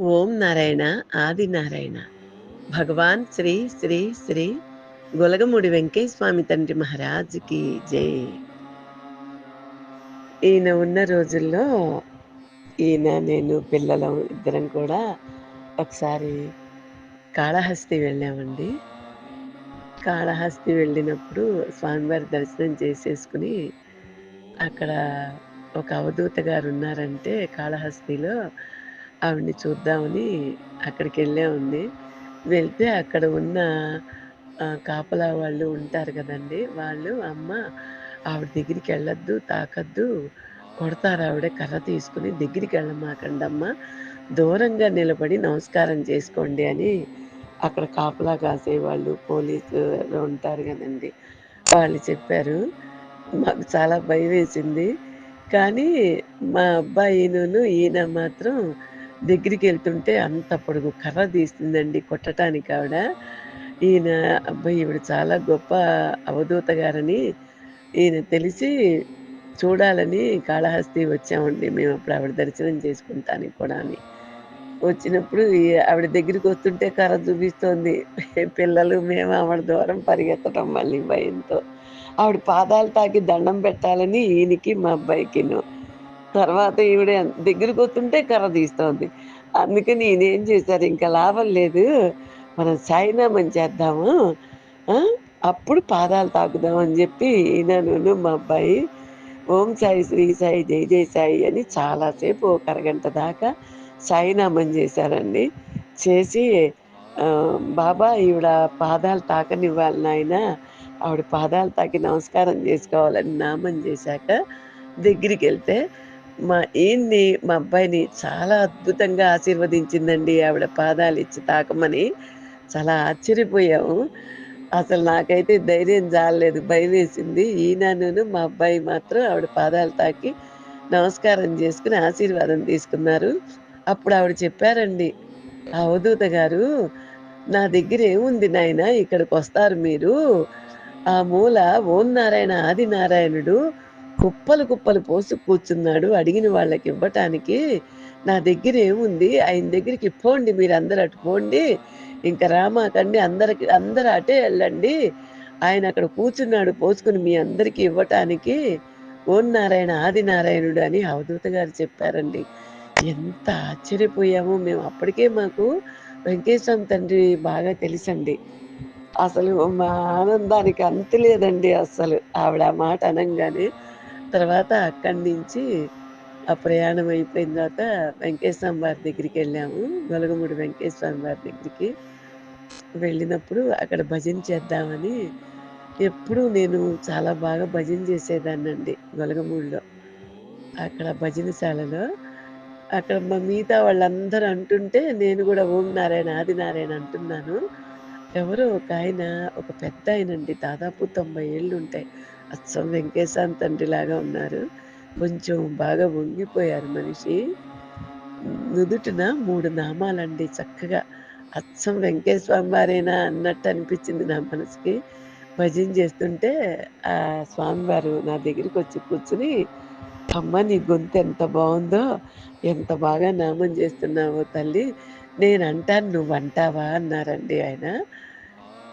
ఓం నారాయణ ఆది నారాయణ. భగవాన్ శ్రీ శ్రీ శ్రీ గొలగముడి వెంకయ్య స్వామి తండ్రి మహారాజుకి జై. ఈయన ఉన్న రోజుల్లో ఈయన నేను పిల్లలం ఇద్దరం కూడా ఒకసారి కాళహస్తి వెళ్ళామండి. కాళహస్తి వెళ్ళినప్పుడు స్వామివారి దర్శనం చేసేసుకుని అక్కడ ఒక అవధూత గారు ఉన్నారంటే కాళహస్తిలో ఆవిడని చూద్దామని అక్కడికి ఉంది వెళ్తే అక్కడ ఉన్న కాపలా వాళ్ళు ఉంటారు కదండి వాళ్ళు అమ్మ ఆవిడ దగ్గరికి వెళ్ళొద్దు తాకద్దు కొడతారు ఆవిడ కర్ర తీసుకుని దగ్గరికి వెళ్ళమాకండి అమ్మ దూరంగా నిలబడి నమస్కారం చేసుకోండి అని అక్కడ కాపలా కాసేవాళ్ళు పోలీసు ఉంటారు కదండి వాళ్ళు చెప్పారు. మాకు చాలా భయం వేసింది కానీ మా అబ్బాయిను ఈయన మాత్రం దగ్గరికి వెళ్తుంటే అంత పొడుగు కర్ర తీస్తుందండి కొట్టడానికి ఆవిడ ఈయన అబ్బాయి ఈవిడ చాలా గొప్ప అవధూత గారని ఈయన తెలిసి చూడాలని కాళహస్తి వచ్చామండి. మేము అప్పుడు ఆవిడ దర్శనం చేసుకుంటానికి కూడా అని వచ్చినప్పుడు ఆవిడ దగ్గరికి వస్తుంటే కర్ర చూపిస్తోంది. పిల్లలు మేము ఆవిడ దూరం పరిగెత్తడం మళ్ళీ భయంతో. ఆవిడ పాదాలు తాకి దండం పెట్టాలని ఈయనకి మా అబ్బాయికిను తర్వాత ఈవిడ దగ్గరికి వస్తుంటే కర్ర తీస్తోంది. అందుకని నేనేం చేశారు ఇంకా లాభం లేదు. మనం సాయినామం చేద్దాము. అప్పుడు పాదాలు తాకుదాం అని చెప్పి ఈయనను మా అబ్బాయి ఓం సాయి శ్రీ సాయి జై జై సాయి అని చాలాసేపు ఒక అరగంట దాకా సాయినామం చేశారండి. చేసి బాబా ఈవిడ పాదాలు తాకనివ్వాలి నాయన. ఆవిడ పాదాలు తాకి నమస్కారం చేసుకోవాలని నామం చేశాక దగ్గరికి వెళ్తే మా ఈయన్ని మా అబ్బాయిని చాలా అద్భుతంగా ఆశీర్వదించిందండి. ఆవిడ పాదాలు ఇచ్చి తాకమని చాలా ఆశ్చర్యపోయాము. అసలు నాకైతే ధైర్యం జాలేదు భయం వేసింది ఈయనను మా అబ్బాయి మాత్రం ఆవిడ పాదాలు తాకి నమస్కారం చేసుకుని ఆశీర్వాదం తీసుకున్నారు. అప్పుడు ఆవిడ చెప్పారండి అవధూత గారు నా దగ్గర ఏముంది నాయన? ఇక్కడికి వస్తారు మీరు. ఆ మూల ఓం నారాయణ ఆది నారాయణుడు. కుప్పలు కుప్పలు పోసి కూర్చున్నాడు. అడిగిన వాళ్ళకి ఇవ్వటానికి నా దగ్గర ఏముంది? ఆయన దగ్గరికి పోండి మీరు అందరు అటు పోండి. ఇంకా రామాకండి అందరికి అందరు అటే వెళ్ళండి. ఆయన అక్కడ కూర్చున్నాడు పోసుకుని మీ అందరికీ ఇవ్వటానికి ఓం నారాయణ ఆది నారాయణుడు అని అవధూత గారు చెప్పారండి. ఎంత ఆశ్చర్యపోయామో మేము. అప్పటికే మాకు వెంకటేశ్వరం తండ్రి బాగా తెలుసండి. అసలు మా ఆనందానికి అంత లేదండి అసలు. ఆవిడ ఆ మాట అనగానే తర్వాత అక్కడి నుంచి ఆ ప్రయాణం అయిపోయిన తర్వాత వెంకటేశ్వరం వారి దగ్గరికి వెళ్ళాము. గొలగముడి వెంకటేశ్వరం వారి దగ్గరికి వెళ్ళినప్పుడు అక్కడ భజన చేద్దామని ఎప్పుడూ నేను చాలా బాగా భజన చేసేదాన్నండి గొలగమూడిలో అక్కడ భజనశాలలో అక్కడ మా మిగతా వాళ్ళందరూ అంటుంటే నేను కూడా ఓం నారాయణ ఆది నారాయణ అంటున్నాను. ఎవరో ఒక ఆయన ఒక పెద్ద ఆయనండి దాదాపు తొంభై ఏళ్ళు ఉంటాయి. అచ్చం వెంకటేశ్వర తండ్రి లాగా ఉన్నారు. కొంచెం బాగా వంగిపోయారు మనిషి. నుదుటిన మూడు నామాలండి. చక్కగా అచ్చం వెంకటేశ్వర వారేనా అన్నట్టు అనిపించింది నా మనసుకి. భజన చేస్తుంటే ఆ స్వామివారు నా దగ్గరికి వచ్చి కూర్చుని అమ్మ నీ గొంతు ఎంత బాగుందో ఎంత బాగా నామం చేస్తున్నావో తల్లి. నేను అంటాను నువ్వు అంటావా అన్నారండి ఆయన.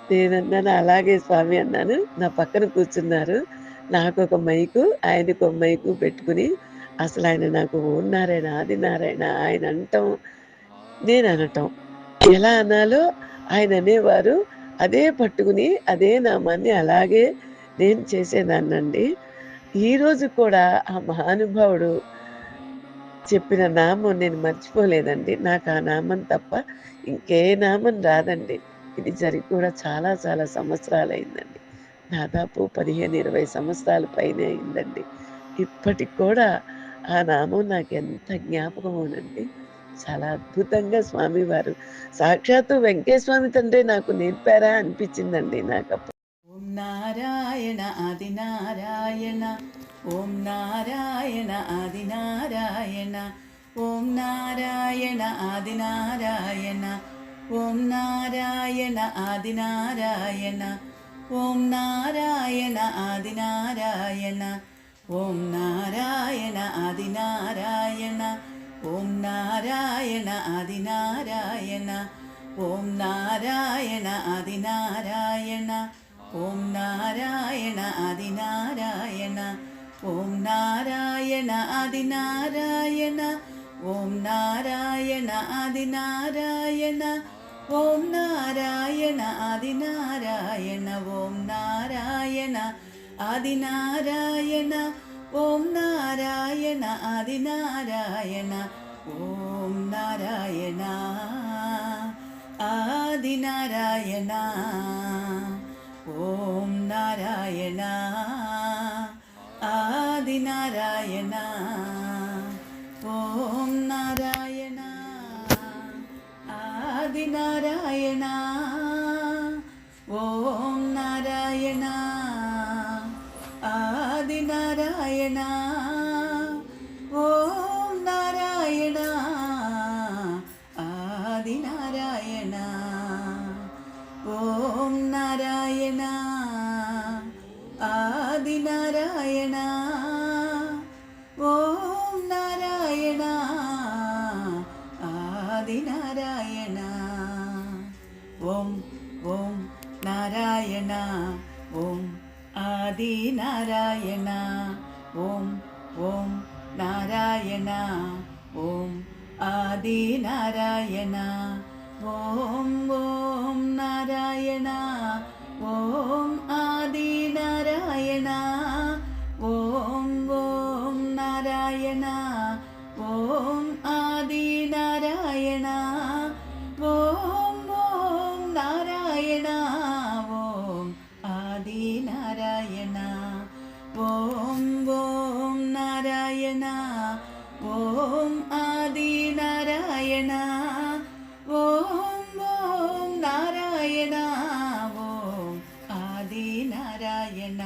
నేనన్నాను అలాగే స్వామి అన్నాను. నా పక్కన కూర్చున్నారు. నాకు ఒక మైకు ఆయనకు ఒక మైకు పెట్టుకుని అసలు ఆయన నాకు ఓం నారాయణ ఆది నారాయణ ఆయన అంటాం. నేను అనటం. ఎలా అనాలో ఆయన అనేవారు. అదే పట్టుకుని అదే నామాన్ని అలాగే నేను చేసేదాన్నండి. ఈరోజు కూడా ఆ మహానుభావుడు చెప్పిన నామం నేను మర్చిపోలేదండి. నాకు ఆ నామం తప్ప ఇంకే నామం రాదండి. ఇది జరిగి కూడా చాలా చాలా సంవత్సరాలు అయిందండి దాదాపు పదిహేను ఇరవై సంవత్సరాల పైన అయిందండి. ఇప్పటికి కూడా ఆ నామం నాకు ఎంత జ్ఞాపకమోనండి. చాలా అద్భుతంగా స్వామివారు సాక్షాత్తు వెంకటేశ్వామి తండ్రి నాకు నేర్పారా అనిపించిందండి నాకు అప్పుడు ఓం నారాయణ ఆది నారాయణ ఓం నారాయణ ఆది నారాయణ ఓం నారాయణ ఆది నారాయణ ఓం నారాయణ ఆది నారాయణ ఓం నారాయణ ఆది నారాయణ ఓం నారాయణ ఆది నారాయణ ఓం నారాయణ ఆదినారాయణ ఓం నారాయణ ఆదినారాయణ ఓం నారాయణ ఆదినారాయణ ఓం నారాయణ ఆదినారాయణ ഓം നാരായണ ആദിനാരായണ ഓം നാരായണ ആദിനാരായണ ഓം നാരായണ ആദിനാരായണ ഓം നാരായണ ആദിനാരായണ ഓം നാരായണ ആദിനാരായണ ഓം നാരായണ. ആദിനാരായണ నారాయణ ఓం ఆదినారాయణ ఓం ఓం నారాయణ ఓం ఆదినారాయణ ఓం ఓం నారాయణ നാരായണ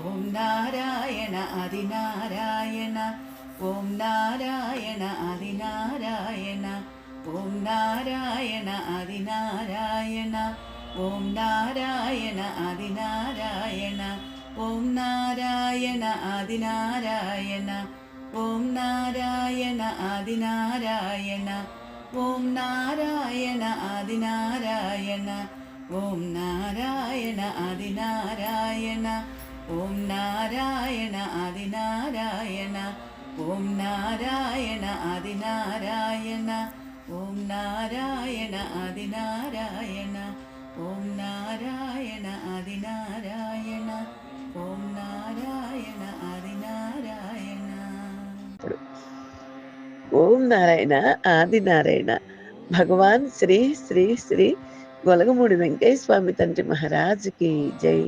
ഓം നാരായണ അതിനാരായണ ഓം നാരായണ അതിനാരായണ ഓം നാരായണ അതിനാരായണ ഓം നാരായണ അതിനാരായണ ഓം നാരായണ അതിനാരായണ ഓം നാരായണ അതിനാരായണ ഓം നാരായണ അതിനാരായണ ఓం నారాయణ ఆది నారాయణ ఓం నారాయణ ఆది నారాయణ ఓం నారాయణ ఆది నారాయణ ఓం నారాయణ ఆది నారాయణ ఓం నారాయణ ఆది నారాయణ ఓం నారాయణ ఆది నారాయణ ఓం నారాయణ ఆది నారాయణ భగవాన్ శ్రీ శ్రీ శ్రీ గొలగమూడి వెంకయ్య స్వామి తండ్రి మహారాజుకి జై.